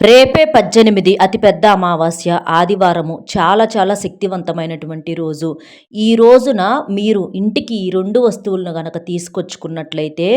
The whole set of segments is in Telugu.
రేపే పద్దెనిమిది అతిపెద్ద అమావాస్య ఆదివారము. చాలా చాలా శక్తివంతమైనటువంటి రోజు. ఈ రోజున మీరు ఇంటికి ఈ రెండు వస్తువులను గనక తీసుకొచ్చుకున్నట్లయితే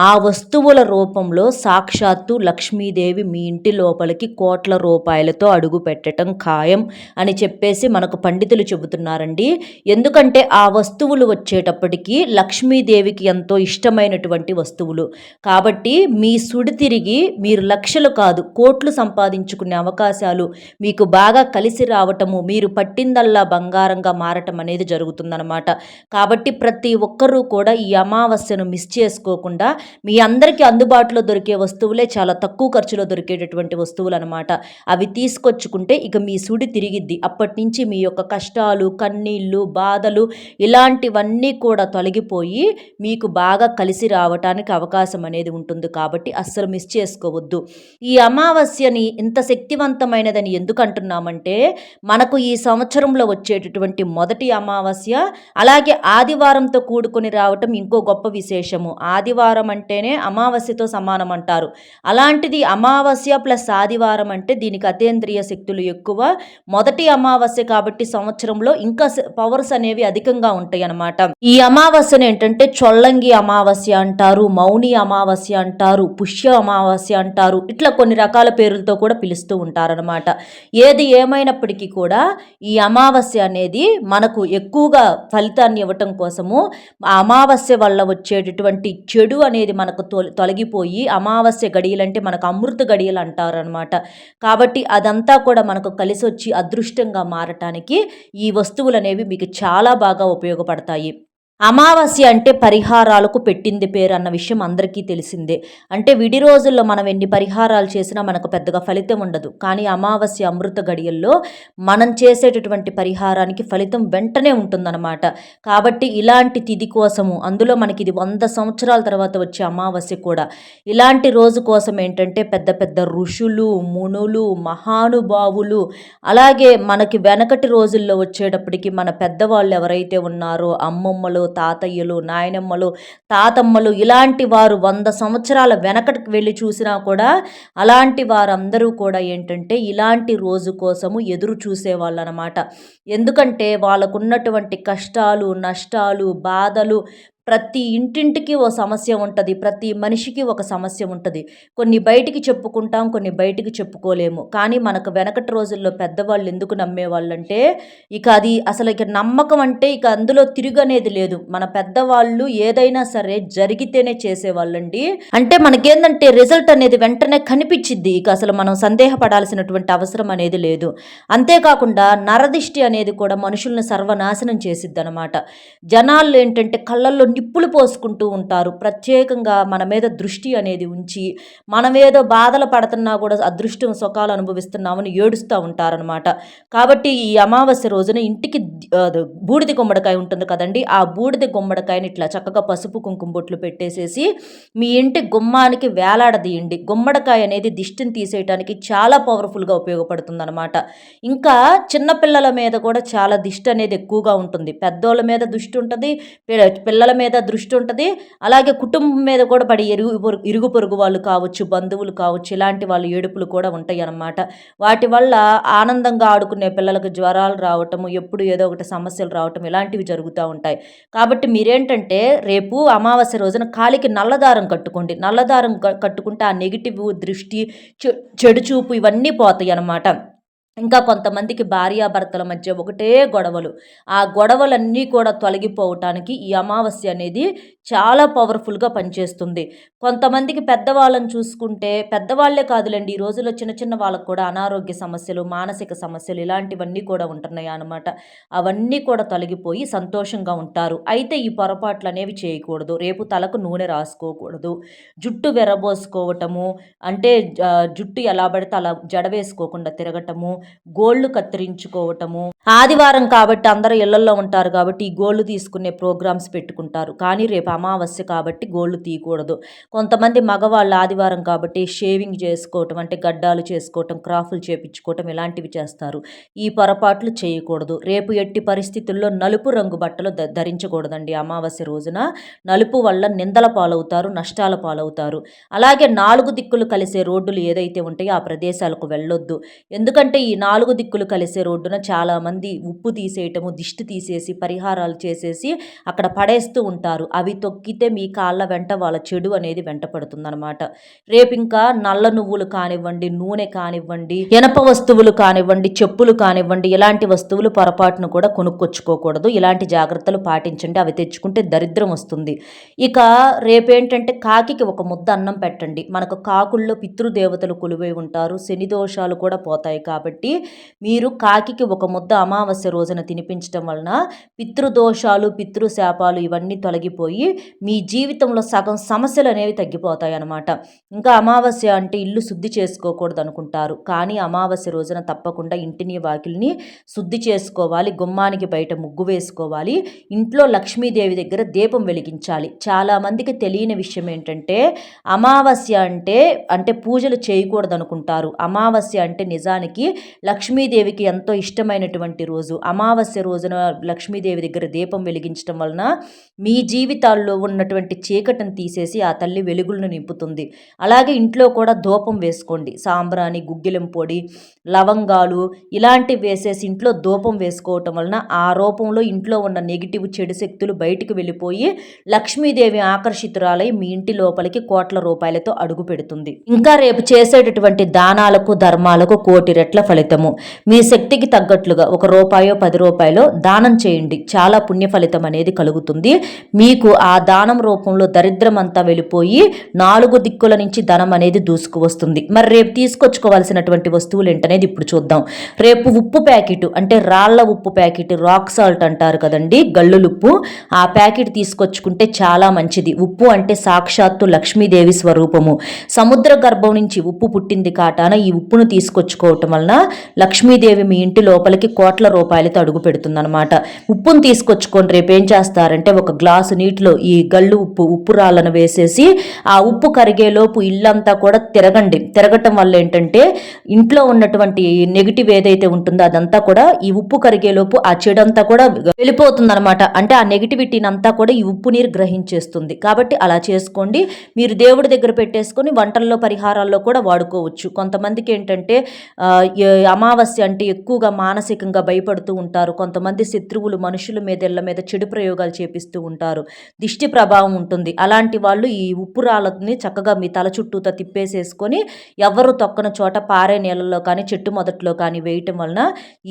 ఆ వస్తువుల రూపంలో సాక్షాత్తు లక్ష్మీదేవి మీ ఇంటి లోపలికి కోట్ల రూపాయలతో అడుగు పెట్టడం ఖాయం అని చెప్పేసి మనకు పండితులు చెబుతున్నారండి. ఎందుకంటే ఆ వస్తువులు వచ్చేటప్పటికి లక్ష్మీదేవికి ఎంతో ఇష్టమైనటువంటి వస్తువులు. కాబట్టి మీ సుడి తిరిగి మీరు లక్షలు కాదు కోట్లు సంపాదించుకునే అవకాశాలు మీకు బాగా కలిసి రావటము మీరు పట్టిందల్లా బంగారంగా మారటం అనేది జరుగుతుందనమాట కాబట్టి ప్రతి ఒక్కరూ కూడా ఈ అమావాస్యను మిస్ చేసుకోకుండా మీ అందరికీ అందుబాటులో దొరికే వస్తువులే చాలా తక్కువ ఖర్చులో దొరికేటటువంటి వస్తువులు అనమాట అవి తీసుకొచ్చుకుంటే ఇక మీ సుడి తిరిగిద్ది. అప్పటి నుంచి మీ యొక్క కష్టాలు కన్నీళ్ళు బాధలు ఇలాంటివన్నీ కూడా తొలగిపోయి మీకు బాగా కలిసి రావటానికి అవకాశం అనేది ఉంటుంది. కాబట్టి అస్సలు మిస్ చేసుకోవద్దు. ఈ అమావాస్య అని ఇంత శక్తివంతమైనదని ఎందుకు అంటున్నామంటే మనకు ఈ సంవత్సరంలో వచ్చేటటువంటి మొదటి అమావాస్య అలాగే ఆదివారంతో కూడుకొని రావటం ఇంకో గొప్ప విశేషము. ఆదివారం అంటేనే అమావాస్యతో సమానం అంటారు. అలాంటిది అమావాస్య ప్లస్ ఆదివారం అంటే దీనికి అతేంద్రియ శక్తులు ఎక్కువ. మొదటి అమావాస్య కాబట్టి సంవత్సరంలో ఇంకా పవర్స్ అనేవి అధికంగా ఉంటాయి అన్నమాట ఈ అమావాస్యను ఏంటంటే చొల్లంగి అమావాస్య అంటారు మౌని అమావాస్య అంటారు పుష్య అమావాస్య అంటారు. ఇట్లా కొన్ని రకాల పేర్లతో కూడా పిలుస్తూ ఉంటారనమాట ఏది ఏమైనప్పటికీ కూడా ఈ అమావాస్య అనేది మనకు ఎక్కువగా ఫలితాన్ని ఇవ్వటం కోసము అమావాస్య వల్ల వచ్చేటటువంటి చెడు అనేది మనకు తొలగిపోయి అమావాస్య గడియలంటే మనకు అమృత గడియలు అంటారనమాట కాబట్టి అదంతా కూడా మనకు కలిసి వచ్చి అదృష్టంగా మారటానికి ఈ వస్తువులు అనేవి మీకు చాలా బాగా ఉపయోగపడతాయి. అమావాస్య అంటే పరిహారాలకు పెట్టింది పేరు అన్న విషయం అందరికీ తెలిసిందే. అంటే విడి రోజుల్లో మనం ఎన్ని పరిహారాలు చేసినా మనకు పెద్దగా ఫలితం ఉండదు. కానీ అమావాస్య అమృత గడియల్లో మనం చేసేటటువంటి పరిహారానికి ఫలితం వెంటనే ఉంటుందన్నమాట. కాబట్టి ఇలాంటి తిది కోసము అందులో మనకి ఇది వంద సంవత్సరాల తర్వాత వచ్చే అమావాస్య కూడా ఇలాంటి రోజు కోసం ఏంటంటే పెద్ద పెద్ద ఋషులు మునులు మహానుభావులు అలాగే మనకి వెనకటి రోజుల్లో వచ్చేటప్పటికి మన పెద్దవాళ్ళు ఎవరైతే ఉన్నారో అమ్మమ్మలు తాతయ్యలు నాయనమ్మలు తాతమ్మలు ఇలాంటి వారు వంద సంవత్సరాల వెనకటికి వెళ్ళి చూసినా కూడా అలాంటి వారందరూ కూడా ఏంటంటే ఇలాంటి రోజు కోసము ఎదురు చూసేవాళ్ళు అనమాట ఎందుకంటే వాళ్ళకున్నటువంటి కష్టాలు నష్టాలు బాధలు ప్రతి ఇంటింటికి ఓ సమస్య ఉంటుంది ప్రతి మనిషికి ఒక సమస్య ఉంటుంది. కొన్ని బయటికి చెప్పుకుంటాం కొన్ని బయటికి చెప్పుకోలేము. కానీ మనకు వెనకటి రోజుల్లో పెద్దవాళ్ళు ఎందుకు నమ్మేవాళ్ళంటే ఇక అది అసలు ఇక నమ్మకం అంటే ఇక అందులో తిరుగనేది లేదు. మన పెద్దవాళ్ళు ఏదైనా సరే జరిగితేనే చేసేవాళ్ళండి. అంటే మనకేందంటే రిజల్ట్ అనేది వెంటనే కనిపించిద్ది. ఇక అసలు మనం సందేహపడాల్సినటువంటి అవసరం అనేది లేదు. అంతేకాకుండా నరదిష్టి అనేది కూడా మనుషుల్ని సర్వనాశనం చేసిద్ది అనమాట జనాలు ఏంటంటే కళ్ళల్లో నిప్పులు పోసుకుంటూ ఉంటారు. ప్రత్యేకంగా మన మీద దృష్టి అనేది ఉంచి మనమేదో బాధలు పడుతున్నా కూడా అదృష్టం సుఖాలు అనుభవిస్తున్నామని ఏడుస్తూ ఉంటారనమాట కాబట్టి ఈ అమావాస్య రోజున ఇంటికి బూడిద గుమ్మడికాయ ఉంటుంది కదండి ఆ బూడిద గుమ్మడికాయని ఇట్లా చక్కగా పసుపు కుంకుమ బొట్లు పెట్టేసేసి మీ ఇంటి గుమ్మానికి వేలాడదీయండి. గుమ్మడికాయ అనేది దిష్టిని తీసేయడానికి చాలా పవర్ఫుల్గా ఉపయోగపడుతుంది అనమాట ఇంకా చిన్నపిల్లల మీద కూడా చాలా దిష్టి అనేది ఎక్కువగా ఉంటుంది. పెద్దోళ్ళ మీద దృష్టి ఉంటుంది పిల్లల మీద మీద దృష్టి ఉంటుంది. అలాగే కుటుంబం మీద కూడా పడి ఇరుగు ఇరుగు పొరుగు వాళ్ళు కావచ్చు బంధువులు కావచ్చు ఇలాంటి వాళ్ళు ఏడుపులు కూడా ఉంటాయి అన్నమాట. వాటి వల్ల ఆనందంగా ఆడుకునే పిల్లలకు జ్వరాలు రావటము ఎప్పుడు ఏదో ఒకటి సమస్యలు రావటం ఇలాంటివి జరుగుతూ ఉంటాయి. కాబట్టి మీరేంటంటే రేపు అమావాస్య రోజున కాలికి నల్లదారం కట్టుకోండి. నల్లదారం కట్టుకుంటే ఆ నెగిటివ్ దృష్టి చెడు చూపు ఇవన్నీ పోతాయి అన్నమాట. ఇంకా కొంతమందికి భార్యాభర్తల మధ్య ఒకటే గొడవలు. ఆ గొడవలన్నీ కూడా తొలగిపోవటానికి ఈ అమావాస్య అనేది చాలా పవర్ఫుల్గా పనిచేస్తుంది. కొంతమందికి పెద్దవాళ్ళని చూసుకుంటే పెద్దవాళ్ళే కాదులేండి ఈ రోజుల్లో చిన్న చిన్న వాళ్ళకు కూడా అనారోగ్య సమస్యలు మానసిక సమస్యలు ఇలాంటివన్నీ కూడా ఉంటున్నాయి అనమాట అవన్నీ కూడా తొలగిపోయి సంతోషంగా ఉంటారు. అయితే ఈ పొరపాట్లు అనేవి చేయకూడదు. రేపు తలకు నూనె రాసుకోకూడదు. జుట్టు వెరబోసుకోవటము అంటే జుట్టు ఎలా పడితే అలా జడ వేసుకోకుండా తిరగటము గోళ్ళు కత్తిరించుకోవటము. ఆదివారం కాబట్టి అందరూ ఇళ్ళలో ఉంటారు కాబట్టి ఈ గోళ్ళు తీసుకునే ప్రోగ్రామ్స్ పెట్టుకుంటారు. కానీ రేపు అమావాస్య కాబట్టి గోళ్ళు తీయకూడదు. కొంతమంది మగవాళ్ళు ఆదివారం కాబట్టి షేవింగ్ చేసుకోవటం అంటే గడ్డాలు చేసుకోవటం క్రాఫ్లు చేపించుకోవటం ఇలాంటివి చేస్తారు. ఈ పొరపాట్లు చేయకూడదు. రేపు ఎట్టి పరిస్థితుల్లో నలుపు రంగు బట్టలు ధరించకూడదండి. అమావాస్య రోజున నలుపు వల్ల నిందల పాలవుతారు నష్టాల పాలవుతారు. అలాగే నాలుగు దిక్కులు కలిసే రోడ్డులు ఏదైతే ఉంటాయో ఆ ప్రదేశాలకు వెళ్ళొద్దు. ఎందుకంటే ఈ నాలుగు దిక్కులు కలిసే రోడ్డున చాలామంది ఉప్పు తీసేయటము దిష్టి తీసేసి పరిహారాలు చేసేసి అక్కడ పడేస్తూ ఉంటారు. అవి తొక్కితే మీ కాళ్ళ వెంట వాళ్ళ చెడు అనేది వెంట పడుతుందన్నమాట రేపు ఇంకా నల్ల నువ్వులు కానివ్వండి నూనె కానివ్వండి ఎనప వస్తువులు కానివ్వండి చెప్పులు కానివ్వండి ఇలాంటి వస్తువులు పొరపాటును కూడా కొనుక్కొచ్చుకోకూడదు. ఇలాంటి జాగ్రత్తలు పాటించండి. అవి తెచ్చుకుంటే దరిద్రం వస్తుంది. ఇక రేపేంటంటే కాకికి ఒక ముద్ద అన్నం పెట్టండి. మనకు కాకుల్లో పితృదేవతలు కొలువై ఉంటారు. శని దోషాలు కూడా పోతాయి కాబట్టి కాబట్టి మీరు కాకికి ఒక ముద్ద అమావాస్య రోజున తినిపించడం వలన పితృదోషాలు పితృశాపాలు ఇవన్నీ తొలగిపోయి మీ జీవితంలో సగం సమస్యలు అనేవి తగ్గిపోతాయి అన్నమాట. ఇంకా అమావాస్య అంటే ఇల్లు శుద్ధి చేసుకోకూడదు అనుకుంటారు. కానీ అమావాస్య రోజున తప్పకుండా ఇంటిని వాకిల్ని శుద్ధి చేసుకోవాలి. గుమ్మానికి బయట ముగ్గు వేసుకోవాలి. ఇంట్లో లక్ష్మీదేవి దగ్గర దీపం వెలిగించాలి. చాలామందికి తెలియని విషయం ఏంటంటే అమావాస్య అంటే అంటే పూజలు చేయకూడదు అనుకుంటారు. అమావాస్య అంటే నిజానికి లక్ష్మీదేవికి ఎంతో ఇష్టమైనటువంటి రోజు. అమావాస్య రోజున లక్ష్మీదేవి దగ్గర దీపం వెలిగించడం వలన మీ జీవితాల్లో ఉన్నటువంటి చీకటిని తీసేసి ఆ తల్లి వెలుగులను నింపుతుంది. అలాగే ఇంట్లో కూడా ధూపం వేసుకోండి. సాంబ్రాణి గుగ్గిలం పొడి లవంగాలు ఇలాంటివి వేసేసి ఇంట్లో ధూపం వేసుకోవటం వలన ఆ రూపంలో ఇంట్లో ఉన్న నెగిటివ్ చెడు శక్తులు బయటికి వెళ్ళిపోయి లక్ష్మీదేవి ఆకర్షితురాలై మీ ఇంటి లోపలికి కోట్ల రూపాయలతో అడుగు పెడుతుంది. ఇంకా రేపు చేసేటటువంటి దానాలకు ధర్మాలకు కోటి రెట్ల ఫలితము. మీ శక్తికి తగ్గట్లుగా ఒక రూపాయో పది రూపాయలో దానం చేయండి. చాలా పుణ్య ఫలితం అనేది కలుగుతుంది. మీకు ఆ దానం రూపంలో దరిద్రం అంతా వెళ్ళిపోయి నాలుగు దిక్కుల నుంచి ధనం అనేది దూసుకువస్తుంది మరి రేపు తీసుకొచ్చుకోవాల్సినటువంటి వస్తువులు ఏంటనేది ఇప్పుడు చూద్దాం. రేపు ఉప్పు ప్యాకెట్ అంటే రాళ్ళ ఉప్పు ప్యాకెట్ రాక్ సాల్ట్ అంటారు కదండి గల్లులుప్పు ఆ ప్యాకెట్ తీసుకొచ్చుకుంటే చాలా మంచిది. ఉప్పు అంటే సాక్షాత్తు లక్ష్మీదేవి స్వరూపము. సముద్ర గర్భం నుంచి ఉప్పు పుట్టింది కాటాన ఈ ఉప్పును తీసుకొచ్చుకోవటం వలన లక్ష్మీదేవి మీ ఇంటి లోపలికి కోట్ల రూపాయలతో అడుగు పెడుతుందన్నమాట. ఉప్పును తీసుకొచ్చుకొని రేపు ఏం చేస్తారంటే ఒక గ్లాసు నీటిలో ఈ గల్లు ఉప్పు ఉప్పు రాళ్ళను వేసేసి ఆ ఉప్పు కరిగేలోపు ఇల్లంతా కూడా తిరగండి. తిరగటం వల్ల ఏంటంటే ఇంట్లో ఉన్నటువంటి నెగిటివ్ ఏదైతే ఉంటుందో అదంతా కూడా ఈ ఉప్పు కరిగేలోపు ఆ చెడంతా కూడా వెళ్ళిపోతుందనమాట అంటే ఆ నెగిటివిటీని అంతా కూడా ఈ ఉప్పు నీరు గ్రహించేస్తుంది. కాబట్టి అలా చేసుకోండి. మీరు దేవుడి దగ్గర పెట్టేసుకొని వంటల్లో పరిహారాల్లో కూడా వాడుకోవచ్చు. కొంతమందికి ఏంటంటే అమావాస్య అంటే ఎక్కువగా మానసికంగా భయపడుతూ ఉంటారు. కొంతమంది శత్రువులు మనుషుల మీద ఇళ్ళ మీద చెడు ప్రయోగాలు చేపిస్తూ ఉంటారు. దిష్టి ప్రభావం ఉంటుంది. అలాంటి వాళ్ళు ఈ ఉప్పు రాళ్ళని చక్కగా మీ తల చుట్టూతో తిప్పేసేసుకొని ఎవరు తొక్కన చోట పారే నీళ్ళలో కానీ చెట్టు మొదట్లో కానీ వేయటం వలన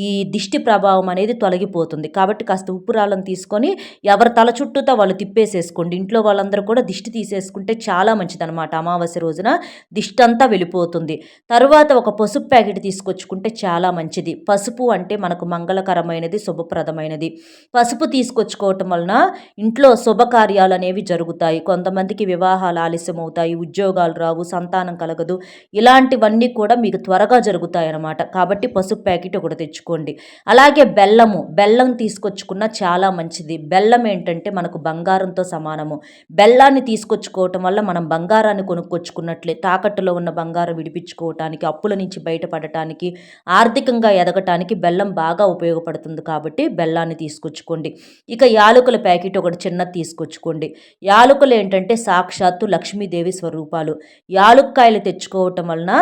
ఈ దిష్టి ప్రభావం అనేది తొలగిపోతుంది. కాబట్టి కాస్త ఉప్పు రాళ్ళను తీసుకొని ఎవరి తల చుట్టూతో వాళ్ళు తిప్పేసేసుకోండి. ఇంట్లో వాళ్ళందరూ కూడా దిష్టి తీసేసుకుంటే చాలా మంచిదనమాట అమావాస్య రోజున దిష్టి అంతా వెళ్ళిపోతుంది తర్వాత ఒక పసుపు ప్యాకెట్ తీసుకొచ్చుకుంటే చాలా మంచిది. పసుపు అంటే మనకు మంగళకరమైనది శుభప్రదమైనది. పసుపు తీసుకొచ్చుకోవటం వలన ఇంట్లో శుభకార్యాలు అనేవి జరుగుతాయి. కొంతమందికి వివాహాలు ఆలస్యం అవుతాయి ఉద్యోగాలు రావు సంతానం కలగదు. ఇలాంటివన్నీ కూడా మీకు త్వరగా జరుగుతాయి అన్నమాట కాబట్టి పసుపు ప్యాకెట్ ఒకటి తెచ్చుకోండి. అలాగే బెల్లము బెల్లం తీసుకొచ్చుకున్న చాలా మంచిది. బెల్లం ఏంటంటే మనకు బంగారంతో సమానము. బెల్లాన్ని తీసుకొచ్చుకోవటం వల్ల మనం బంగారాన్ని కొనుక్కొచ్చుకున్నట్లే. తాకట్టులో ఉన్న బంగారం విడిపించుకోవటానికి అప్పుల నుంచి బయటపడటానికి ఆర్థికంగా ఎదగటానికి బెల్లం బాగా ఉపయోగపడుతుంది కాబట్టి బెల్లాన్ని తీసుకొచ్చుకోండి. ఇక యాలకుల ప్యాకెట్ ఒకటి చిన్నది తీసుకొచ్చుకోండి. యాలకులు ఏంటంటే సాక్షాత్తు లక్ష్మీదేవి స్వరూపాలు. యాలుక్కాయలు తెచ్చుకోవటం వలన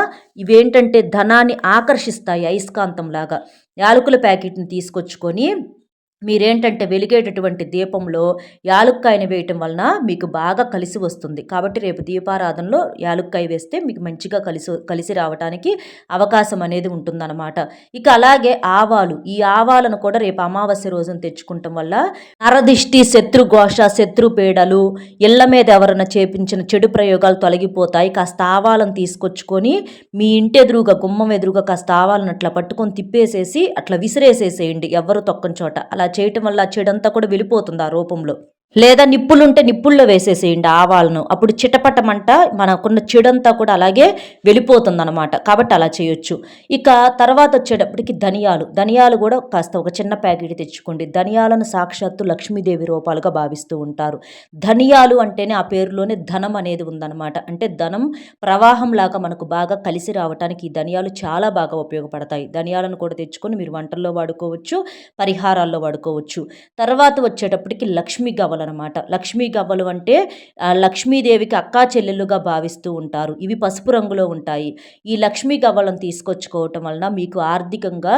ఇవేంటంటే ధనాన్ని ఆకర్షిస్తాయి అయస్కాంతంలాగా. యాలకుల ప్యాకెట్ని తీసుకొచ్చుకొని మీరేంటంటే వెలిగేటటువంటి దీపంలో యాలుక్కాయని వేయటం వలన మీకు బాగా కలిసి వస్తుంది. కాబట్టి రేపు దీపారాధనలో యాలుక్కాయ వేస్తే మీకు మంచిగా కలిసి కలిసి రావడానికి అవకాశం అనేది ఉంటుందన్నమాట. ఇక అలాగే ఆవాలు. ఈ ఆవాలను కూడా రేపు అమావాస్య రోజున తెచ్చుకుంటాం వల్ల నరదిష్టి శత్రుఘోష శత్రుపీడలు ఇళ్ళ మీద ఎవరైనా చేపించిన చెడు ప్రయోగాలు తొలగిపోతాయి. కాస్త ఆవాలను తీసుకొచ్చుకొని మీ ఇంటి ఎదురుగా గుమ్మం ఎదురుగా కాస్త ఆవాలను అట్లా పట్టుకొని తిప్పేసేసి అట్లా విసిరేసేసేయండి. ఎవరు తొక్కని చోట. అలా చేయటం వల్ల చెడంతా కూడా వెళ్ళిపోతుంది ఆ రూపంలో. లేదా నిప్పులుంటే నిప్పుల్లో వేసేసేయండి ఆవాలను. అప్పుడు చిటపటమంట మనకున్న చెడంతా కూడా అలాగే వెళ్ళిపోతుందనమాట కాబట్టి అలా చేయొచ్చు. ఇక తర్వాత వచ్చేటప్పటికి ధనియాలు. ధనియాలు కూడా కాస్త ఒక చిన్న ప్యాకెట్ తెచ్చుకోండి. ధనియాలను సాక్షాత్తు లక్ష్మీదేవి రూపాలుగా భావిస్తూ ఉంటారు. ధనియాలు అంటేనే ఆ పేరులోనే ధనం అనేది ఉందన్నమాట. అంటే ధనం ప్రవాహం లాగా మనకు బాగా కలిసి రావడానికి ఈ ధనియాలు చాలా బాగా ఉపయోగపడతాయి. ధనియాలను కూడా తెచ్చుకొని మీరు వంటల్లో వాడుకోవచ్చు పరిహారాల్లో వాడుకోవచ్చు. తర్వాత వచ్చేటప్పటికి లక్ష్మీ గవల అనమాట లక్ష్మీ గవ్వలు అంటే లక్ష్మీదేవికి అక్కా చెల్లెలుగా భావిస్తూ ఉంటారు. ఇవి పసుపు రంగులో ఉంటాయి. ఈ లక్ష్మీ గవ్వలను తీసుకొచ్చుకోవటం వలన మీకు ఆర్థికంగా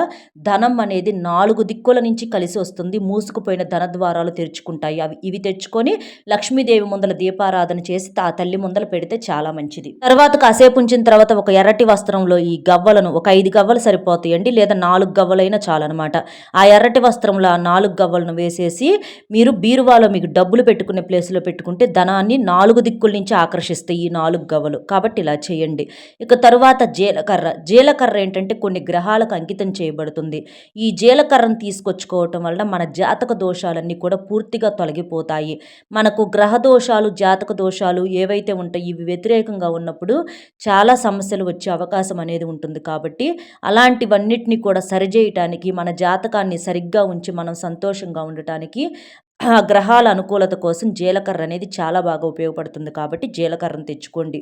ధనం అనేది నాలుగు దిక్కుల నుంచి కలిసి వస్తుంది. మూసుకుపోయిన ధన ద్వారాలు తెరుచుకుంటాయి. అవి ఇవి తెచ్చుకొని లక్ష్మీదేవి ముందల దీపారాధన చేసి ఆ తల్లి ముందల పెడితే చాలా మంచిది. తర్వాత కాసేపు ఉంచిన తర్వాత ఒక ఎర్రటి వస్త్రంలో ఈ గవ్వలను ఒక ఐదు గవ్వలు సరిపోతాయండి లేదా నాలుగు గవ్వలైనా చాలన్నమాట ఆ ఎర్రటి వస్త్రంలో ఆ నాలుగు గవ్వలను వేసేసి మీరు బీరువాలో మీకు డబ్బులు పెట్టుకునే ప్లేస్లో పెట్టుకుంటే ధనాన్ని నాలుగు దిక్కుల నుంచి ఆకర్షిస్తాయి ఈ నాలుగు గవ్వలు కాబట్టి ఇలా చేయండి. ఇక తరువాత జీలకర్ర. జీలకర్ర ఏంటంటే కొన్ని గ్రహాలకు అంకితం చేయబడుతుంది. ఈ జీలకర్రను తీసుకొచ్చుకోవటం వలన మన జాతక దోషాలన్నీ కూడా పూర్తిగా తొలగిపోతాయి. మనకు గ్రహ దోషాలు జాతక దోషాలు ఏవైతే ఉంటాయి ఇవి వ్యతిరేకంగా ఉన్నప్పుడు చాలా సమస్యలు వచ్చే అవకాశం అనేది ఉంటుంది. కాబట్టి అలాంటివన్నిటిని కూడా సరిచేయటానికి మన జాతకాన్ని సరిగ్గా ఉంచి మనం సంతోషంగా ఉండటానికి గ్రహాల అనుకూలత కోసం జీలకర్ర అనేది చాలా బాగా ఉపయోగపడుతుంది కాబట్టి జీలకర్రను తెచ్చుకోండి.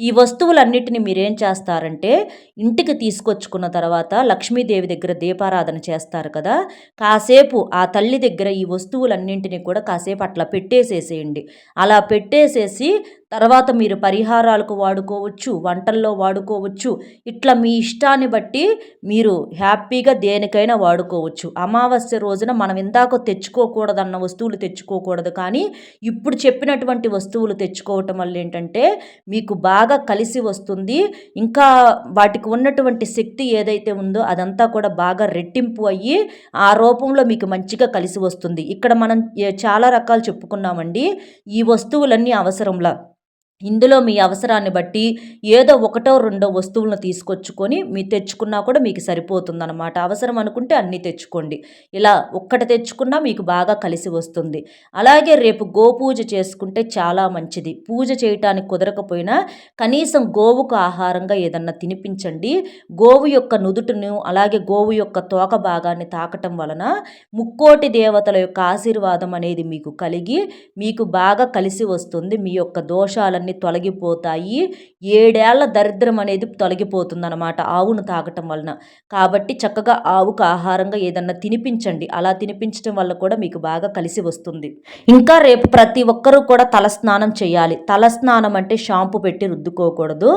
ఈ వస్తువులన్నిటిని మీరేం చేస్తారంటే ఇంటికి తీసుకొచ్చుకున్న తర్వాత లక్ష్మీదేవి దగ్గర దీపారాధన చేస్తారు కదా కాసేపు ఆ తల్లి దగ్గర ఈ వస్తువులన్నింటినీ కూడా కాసేపు అట్లా పెట్టేసేసేయండి. అలా పెట్టేసేసి తర్వాత మీరు పరిహారాలకు వాడుకోవచ్చు వంటల్లో వాడుకోవచ్చు. ఇట్లా మీ ఇష్టాన్ని బట్టి మీరు హ్యాపీగా దేనికైనా వాడుకోవచ్చు. అమావాస్య రోజున మనం ఇందాక తెచ్చుకోకూడదన్న వస్తువులు తెచ్చుకోకూడదు. కానీ ఇప్పుడు చెప్పినటువంటి వస్తువులు తెచ్చుకోవటం వల్ల ఏంటంటే మీకు బాగా కలిసి వస్తుంది. ఇంకా వాటికి ఉన్నటువంటి శక్తి ఏదైతే ఉందో అదంతా కూడా బాగా రెట్టింపు అయ్యి ఆ రూపంలో మీకు మంచిగా కలిసి వస్తుంది. ఇక్కడ మనం చాలా రకాలు చెప్పుకున్నామండి. ఈ వస్తువులన్నీ అవసరంలా. ఇందులో మీ అవసరాన్ని బట్టి ఏదో ఒకటో రెండో వస్తువులను తీసుకొచ్చుకొని మీ తెచ్చుకున్నా కూడా మీకు సరిపోతుందన్నమాట. అవసరం అనుకుంటే అన్నీ తెచ్చుకోండి. ఇలా ఒక్కటి తెచ్చుకున్నా మీకు బాగా కలిసి వస్తుంది. అలాగే రేపు గోపూజ చేసుకుంటే చాలా మంచిది. పూజ చేయటానికి కుదరకపోయినా కనీసం గోవుకు ఆహారంగా ఏదన్నా తినిపించండి. గోవు యొక్క నుదుటును అలాగే గోవు యొక్క తోక భాగాన్ని తాకటం వలన ముక్కోటి దేవతల యొక్క ఆశీర్వాదం అనేది మీకు కలిగి మీకు బాగా కలిసి వస్తుంది. మీ యొక్క దోషాలను అన్నీ తొలగిపోతాయి. ఏడేళ్ళ దరిద్రం అనేది తొలగిపోతుందన్నమాట ఆవును తాగటం వలన. కాబట్టి చక్కగా ఆవుకు ఆహారంగా ఏదన్నా తినిపించండి. అలా తినిపించడం వల్ల కూడా మీకు బాగా కలిసి వస్తుంది. ఇంకా రేపు ప్రతి ఒక్కరూ కూడా తలస్నానం చేయాలి. తలస్నానం అంటే షాంపూ పెట్టి రుద్దుకోకూడదు.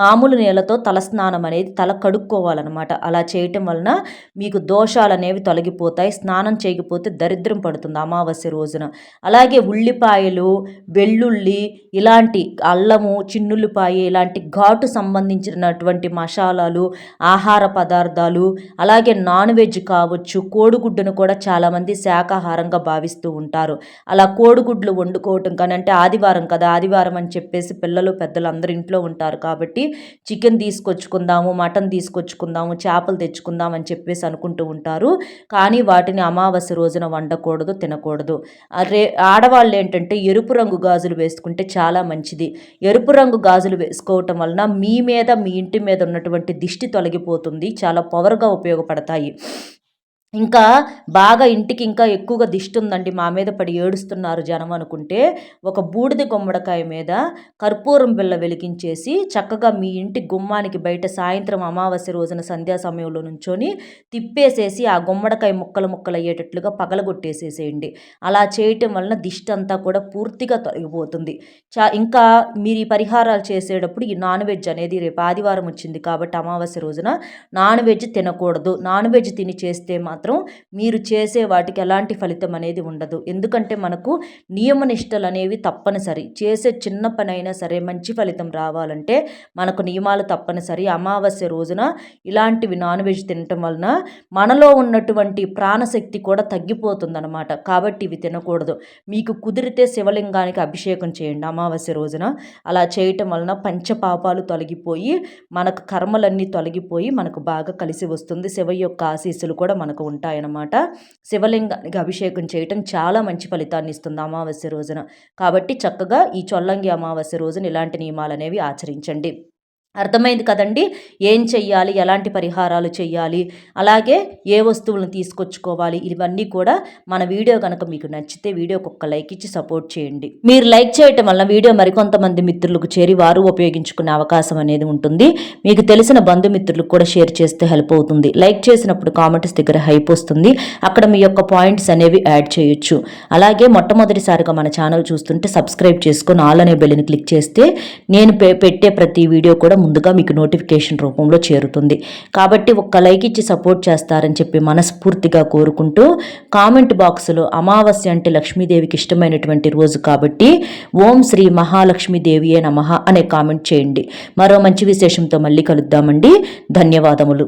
మామూలు నీళ్ళతో తలస్నానం అనేది తల కడుక్కోవాలన్నమాట. అలా చేయటం వలన మీకు దోషాలు అనేవి తొలగిపోతాయి. స్నానం చేయకపోతే దరిద్రం పడుతుంది అమావాస్య రోజున. అలాగే ఉల్లిపాయలు వెల్లుల్లి ఇలాంటి అల్లము చిన్నుల్లిపాయ ఇలాంటి ఘాటు సంబంధించినటువంటి మసాలాలు ఆహార పదార్థాలు అలాగే నాన్ వెజ్ కావచ్చు కోడిగుడ్డును కూడా చాలామంది శాకాహారంగా భావిస్తూ ఉంటారు. అలా కోడిగుడ్లు వండుకోవటం కానీ అంటే ఆదివారం కదా ఆదివారం అని చెప్పేసి పిల్లలు పెద్దలు అందరు ఇంట్లో ఉంటారు కాబట్టి చికెన్ తీసుకొచ్చుకుందాము మటన్ తీసుకొచ్చుకుందాము చేపలు తెచ్చుకుందాం అని చెప్పేసి అనుకుంటూ ఉంటారు. కానీ వాటిని అమావాస్య రోజున వండకూడదు తినకూడదు. రే ఆడవాళ్ళు ఏంటంటే ఎరుపు రంగు గాజులు వేసుకుంటే చాలా మంచిది. ఉంటుంది ఎరుపు రంగు గాజులు వేసుకోవటం వలన మీ మీద మీ ఇంటి మీద ఉన్నటువంటి దిష్టి తొలగిపోతుంది. చాలా పవర్గా ఉపయోగపడతాయి. ఇంకా బాగా ఇంటికి ఇంకా ఎక్కువగా దిష్టి ఉందండి మా మీద పడి ఏడుస్తున్నారు జనం అనుకుంటే ఒక బూడిద గుమ్మడికాయ మీద కర్పూరం బిల్ల వెలిగించేసి చక్కగా మీ ఇంటి గుమ్మానికి బయట సాయంత్రం అమావాస్య రోజున సంధ్యా సమయంలో నుంచొని తిప్పేసేసి ఆ గుమ్మడికాయ ముక్కలు ముక్కలు అయ్యేటట్లుగా పగలగొట్టేసేసేయండి. అలా చేయటం వలన దిష్టి అంతా కూడా పూర్తిగా తొలగిపోతుంది. చా ఇంకా మీరు ఈ పరిహారాలు చేసేటప్పుడు ఈ నాన్ వెజ్ అనేది రేపు ఆదివారం వచ్చింది కాబట్టి అమావాస్య రోజున నాన్ వెజ్ తినకూడదు. నాన్ వెజ్ తిని చేస్తే మాత్రం మాత్రం మీరు చేసే వాటికి ఎలాంటి ఫలితం అనేది ఉండదు. ఎందుకంటే మనకు నియమనిష్టలు అనేవి తప్పనిసరి. చేసే చిన్న పని అయినా సరే మంచి ఫలితం రావాలంటే మనకు నియమాలు తప్పనిసరి. అమావాస్య రోజున ఇలాంటివి నాన్ వెజ్ తినటం వలన మనలో ఉన్నటువంటి ప్రాణశక్తి కూడా తగ్గిపోతుందన్నమాట. కాబట్టి ఇవి తినకూడదు. మీకు కుదిరితే శివలింగానికి అభిషేకం చేయండి అమావాస్య రోజున. అలా చేయటం వలన పంచపాపాలు తొలగిపోయి మనకు కర్మలన్నీ తొలగిపోయి మనకు బాగా కలిసి వస్తుంది. శివ యొక్క ఆశీస్సులు కూడా మనకు ఉంటాయన్నమాట. శివలింగానికి అభిషేకం చేయటం చాలా మంచి ఫలితాన్ని ఇస్తుంది అమావాస్య రోజున. కాబట్టి చక్కగా ఈ చొల్లంగి అమావాస్య రోజున ఇలాంటి నియమాలు అనేవి ఆచరించండి. అర్థమైంది కదండి? ఏం చెయ్యాలి? ఎలాంటి పరిహారాలు చెయ్యాలి? అలాగే ఏ వస్తువులను తీసుకొచ్చుకోవాలి? ఇవన్నీ కూడా మన వీడియో కనుక మీకు నచ్చితే వీడియోకి ఒక్క లైక్ ఇచ్చి సపోర్ట్ చేయండి. మీరు లైక్ చేయటం వల్ల వీడియో మరికొంతమంది మిత్రులకు చేరి వారు ఉపయోగించుకునే అవకాశం అనేది ఉంటుంది. మీకు తెలిసిన బంధుమిత్రులకు కూడా షేర్ చేస్తే హెల్ప్ అవుతుంది. లైక్ చేసినప్పుడు కామెంట్స్ దగ్గర హైప్ వస్తుంది. అక్కడ మీ యొక్క పాయింట్స్ అనేవి యాడ్ చేయొచ్చు. అలాగే మొట్టమొదటిసారిగా మన ఛానల్ చూస్తుంటే సబ్స్క్రైబ్ చేసుకొని ఆల్ అనే బెల్ని క్లిక్ చేస్తే నేను పెట్టే ప్రతి వీడియో కూడా ముందుగా మీకు నోటిఫికేషన్ రూపంలో చేరుతుంది. కాబట్టి ఒక్క లైక్ ఇచ్చి సపోర్ట్ చేస్తారని చెప్పి మనస్ఫూర్తిగా కోరుకుంటూ కామెంట్ బాక్స్లో అమావాస్య అంటే లక్ష్మీదేవికి ఇష్టమైనటువంటి రోజు కాబట్టి ఓం శ్రీ మహాలక్ష్మీదేవియే నమః అనే కామెంట్ చేయండి. మరో మంచి విశేషంతో మళ్ళీ కలుద్దామండి. ధన్యవాదములు.